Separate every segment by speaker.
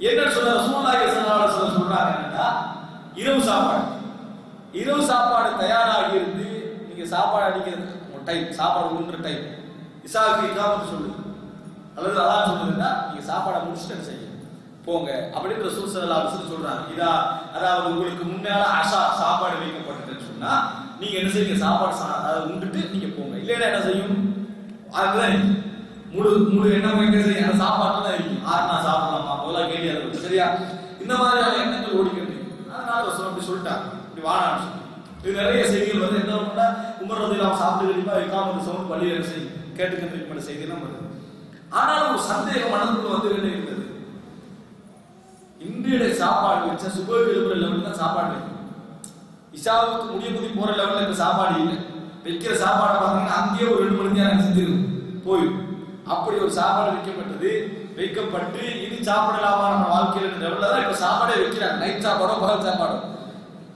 Speaker 1: என்ன சொல்ற சூழ்நாயக ஸல்லல்லாஹு சொல்ல வஸல்லம் இரவு சாப்பாடு. இரவு சாப்பாடு தயாராகி இருந்து நீங்க சாப்பாடு அடிக்கிறது டைம் சாப்பாடு உண்ற டைம் இசாவுக்கு இக்காமத்து சொல்லு அல்லது அதான் சொல்லுதுன்னா நீங்க சாப்பாடை முடிச்சுட்டு என்ன போங்க. அப்படின்ற ரசூல் சொல்றாங்க. இதா அதாவது உங்களுக்கு முன்னால அஷா சாப்பாடு வைக்கப்பட்டதுன்னு சொன்னா நீங்க என்ன செய்யுங்க? சாப்பாடு சா- அதை உண்டுட்டு நீங்க போங்க. இல்லைன்னா என்ன செய்யும்? அதுதான் முழு முழு என்ன எங்க செய்யும் அந்த சாப்பாட்டுல தான் இருக்கும் ஆறு நான் சாப்பிடலாமா முதல்ல கேள்வி அதை விட்டு. சரியா இந்த மாதிரியான எண்ணங்கள் ஓடிக்கிறது அதனால ரசூல் அப்படி சொல்லிட்டாங்க இப்படி வாழான்னு சொல்லி இது நிறைய செய்திகள் வந்து என்ன பண்ணா உமர் ரதி நாம் சாப்பிட்டு கண்டிப்பா வைக்காம சவுண்ட் பள்ளியில் என்ன செய்யும் கேட்டுக்கின்ற செய்தியெல்லாம் வருது. ஆனாலும் ஒரு சந்தேகம் மனதுக்குள்ள வந்து என்ன இருந்தது. இன்றைய சாப்பாடு வச்ச சுபர் எழுப்புற லெவலில் தான் சாப்பாடு வைக்கும் இஷாவுக்கு முடிய குதி போற லெவலில் இந்த சாப்பாடு இல்லை. வைக்கிற சாப்பாடை பார்த்தீங்கன்னா அங்கேயே ஒரு ரெண்டு மணி நேரம் செஞ்சிருக்கும் போயிடும். அப்படி ஒரு சாப்பாடு வைக்கப்பட்டது வைக்கப்பட்டு இது சாப்பிடலாமா நம்ம வாழ்க்கையில் லெவலில் தான் இப்போ சாப்பாடே வைக்கிறாங்க. நைட் சாப்பாடோ பகல் சாப்பாடோ.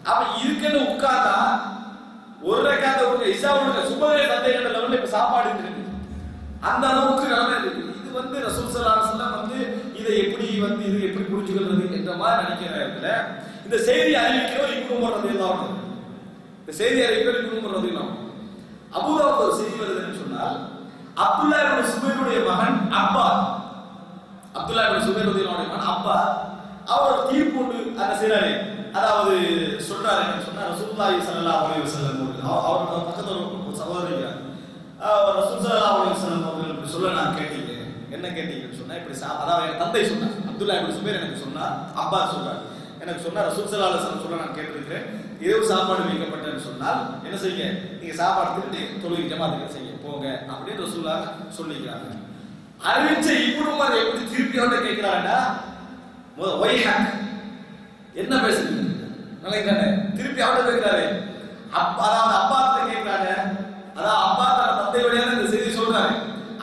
Speaker 1: அப்ப இருக்குன்னு உட்கார்ந்தா ஒரு ரெக்காத இசா இஷாவுடைய சுபகை சந்தேகங்கள் லெவலில் இப்ப சாப்பாடு இருக்கு அந்த அளவுக்கு நிலைமை இருக்கு இது வந்து ரசூல் ஸல்லல்லாஹு வந்து இதை எப்படி வந்து இது எப்படி புரிஞ்சுக்கிறது என்ற மாதிரி நினைக்கிற நேரத்துல இந்த செய்தி அறிவிக்கிறோம் இப்னு போடுறது ரலியல்லாஹு இந்த செய்தி அறிவிக்கிறோம் இப்னு போடுறது ரலியல்லாஹு அன்ஹு. ஒரு செய்தி வருதுன்னு சொன்னால் அப்துல்லா இப்னு சுபைருடைய மகன் அப்பா அப்துல்லா இப்னு மகன் அப்பா அவர் ஒரு தீர்ப்பு உண்டு அந்த அதாவது சொல்றாரு என்ன சொன்னா ரசூலுல்லாஹி ஸல்லல்லாஹு அலைஹி வஸல்லம் அவர்கள். அவர் அவரோட பக்கத்துல ஒரு சகோதரி அவர் ரசூல் ஸல்லல்லாஹு அலைஹி வஸல்லம் அவர்கள் இப்படி சொல்ல நான் கேட்டீங்க. என்ன கேட்டீங்கன்னு சொன்னா இப்படி சா- அதாவது என் தந்தை சொன்னார். அப்துல்லா இப்னு சுபைர் எனக்கு சொன்னார் அப்பா சொல்றாரு. எனக்கு சொன்னா ரசூல் ஸல்லல்லாஹு அலைஹி வஸல்லம் சொல்ல நான் கேட்டிருக்கிறேன். இரவு சாப்பாடு வைக்கப்பட்டேன்னு சொன்னால் என்ன செய்யுங்க? நீங்க சாப்பாடு திட்டு தொழுகை ஜமாத்துக்கு செய்யுங்க. போங்க அப்படின்னு ரசூலா சொல்லிக்கிறாங்க. அறிவிச்ச இப்னு உமர் எப்படி திருப்பி அவர்கிட்ட கேட்கிறாருன்னா என்ன பேசுறீங்க? நினைக்கிறானே திருப்பி அவர்கிட்ட கேட்கிறாரு. அப்பா அதாவது அப்பா கேட்கிறாரு அதாவது அப்பா தன் வழியான இந்த செய்தி சொல்றாரு.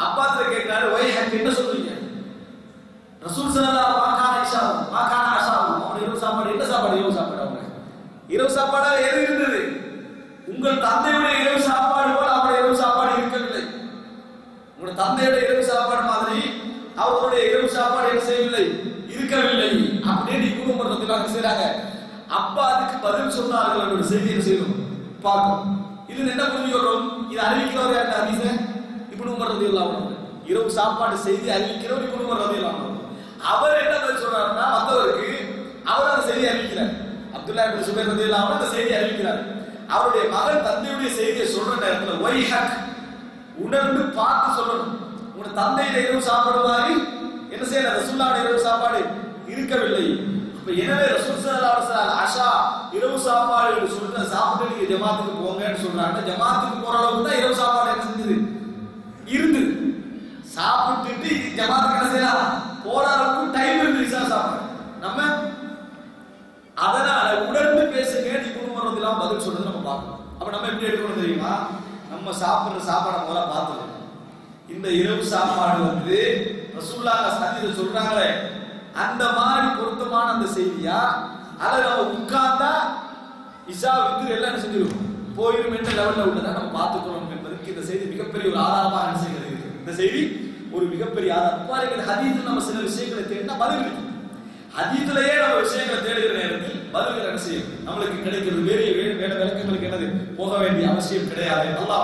Speaker 1: அப்பா கேட்கிறாரு ஒய்ஹக் என்ன சொல்றீங்க? ரசூல் ஸல்லல்லாஹு மாகான இஷா மாகான அஷா அவன் இரவு சாப்பாடு என்ன சாப்பாடு? இரவு சாப்பாடு அவங்க இரவு சாப்பாடா எது இருந்தது? உங்கள் தந்தையுடைய இரவு சாப்பாடு போல அவருடைய இரவு சாப்பாடு இருக்கவில்லை. உங்களோட தந்தையுடைய இரவு சாப்பாடு மாதிரி அவர்களுடைய இரவு சாப்பாடு என்ன செய்யவில்லை இருக்கவில்லை அப்படின்னு இவங்க பண்றதுக்காக அப்பா அதுக்கு பதில் சொன்னார்கள் ஒரு செய்தியை செய்யணும் பார்க்கும் இதுல என்ன புரிஞ்சுக்கிறோம் இது அறிவிக்கிறவர் யார் அதிச இப்படி உமர்றது இல்லாமல் இரவு சாப்பாடு செய்தி அறிவிக்கிறவர் இப்படி உமர்றது இல்லாமல் அவர் என்ன பதில் சொல்றாருன்னா மற்றவருக்கு அவர் அந்த செய்தி அறிவிக்கிறார் அப்துல்லா இப்படி சுபேர் ரதி அன்ஹு அந்த செய்தி அறிவிக்கிறார். அவருடைய மகன் தந்தையுடைய செய்தியை சொல்ற நேரத்தில் ஒய்ஹக் உணர்ந்து பார்த்து சொல்லணும். உங்க தந்தையில இரவு சாப்பாடு மாதிரி என்ன செய்யல? ரசுல்லாவுடைய இரவு சாப்பாடு. இருக்கவில்லை. இப்ப எனவே ரசூல் அஷா இரவு சாப்பாடு என்று சொல்லிட்டு சாப்பிட்டு நீங்க ஜமாத்துக்கு போங்கன்னு சொல்றாங்க. ஜமாத்துக்கு போற அளவுக்கு தான் இரவு சாப்பாடு என்ன இருந்து சாப்பிட்டுட்டு ஜமாத்துக்கு என்ன செய்யலாம் போற அளவுக்கு டைம் இருந்து சாப்பிடுறோம் நம்ம அதனால உணர்ந்து பேசுங்க நீ குடும்பம் வரதெல்லாம் பதில் சொல்றது நம்ம பார்க்கணும். அப்ப நம்ம எப்படி எடுக்கணும் தெரியுமா? நம்ம சாப்பிடுற சாப்பாடை முதல்ல பார்த்துக்கணும். இந்த இரவு சாப்பாடு வந்து ரசூல்லாங்க சந்தித்து சொல்றாங்களே அந்த மாதிரி பொருத்தமான அந்த செய்தியா? அதை நம்ம உட்கார்ந்தா இஷா வித்து எல்லாம் என்ன செஞ்சிடும் போயிடும் என்ற லெவலில் உள்ளதை நம்ம பார்த்துக்கணும் என்பதற்கு இந்த செய்தி மிகப்பெரிய ஒரு ஆதாரமாக என்ன செய்கிறது இந்த செய்தி ஒரு மிகப்பெரிய ஆதாரம். பாருங்க நம்ம சில விஷயங்களை தேடினா பதில் இருக்கு. ஹதீத்திலேயே நம்ம விஷயங்களை தேடுகிற நேரத்தில் பதில்கள் என்ன செய்யும்? நம்மளுக்கு கிடைக்கிறது வேறு வேறு வேற விளக்கங்களுக்கு என்னது? போக வேண்டிய அவசியம் கிடையாது. நல்லா